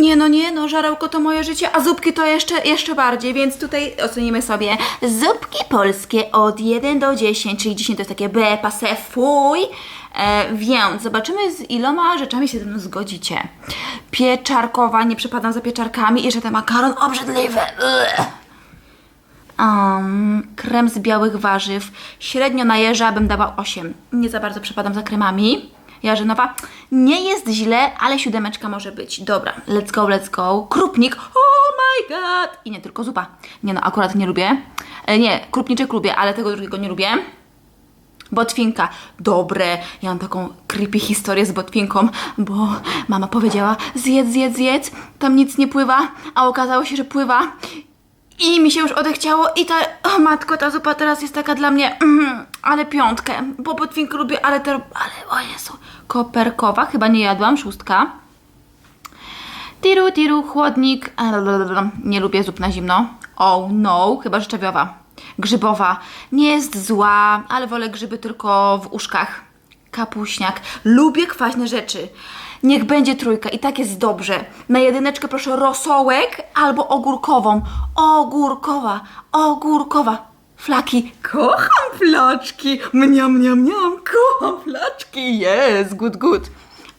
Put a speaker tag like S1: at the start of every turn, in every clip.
S1: Nie no, nie no, żarełko to moje życie, a zupki to jeszcze, jeszcze bardziej, więc tutaj ocenimy sobie zupki polskie od 1 do 10, czyli 10 to jest takie B, passe, fuj. E, więc zobaczymy z iloma rzeczami się ze mną zgodzicie. Pieczarkowa, nie przepadam za pieczarkami i że ten makaron obrzydliwy. Um, krem z białych warzyw. Średnio na jeża bym dała 8. Nie za bardzo przepadam za kremami. Jarzynowa nie jest źle, ale siódemeczka może być. Dobra, let's go, let's go. Krupnik, oh my god! I nie tylko zupa. Nie no, akurat nie lubię. E, nie, krupniczek lubię, ale tego drugiego nie lubię. Botwinka, dobre. Ja mam taką creepy historię z botwinką, bo mama powiedziała zjedz, zjedz, zjedz, tam nic nie pływa, a okazało się, że pływa. I mi się już odechciało i ta, o matko, ta zupa teraz jest taka dla mnie, mm, ale piątkę, bo botwinkę lubię, ale te, ale o Jezu, koperkowa, chyba nie jadłam, szóstka. Tiru, tiru, chłodnik, nie lubię zup na zimno. Oh no, chyba szczawiowa. Grzybowa, nie jest zła, ale wolę grzyby tylko w uszkach. Kapuśniak, lubię kwaśne rzeczy. Niech będzie trójka i tak jest dobrze. Na jedyneczkę proszę rosołek albo ogórkową. Ogórkowa, ogórkowa. Flaki, kocham flaczki. Mniam, mniam, mniam, kocham flaczki. Jest, good, good.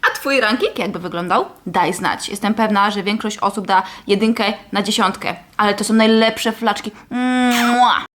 S1: A twój ranking jakby wyglądał? Daj znać. Jestem pewna, że większość osób da jedynkę na dziesiątkę. Ale to są najlepsze flaczki. Mua.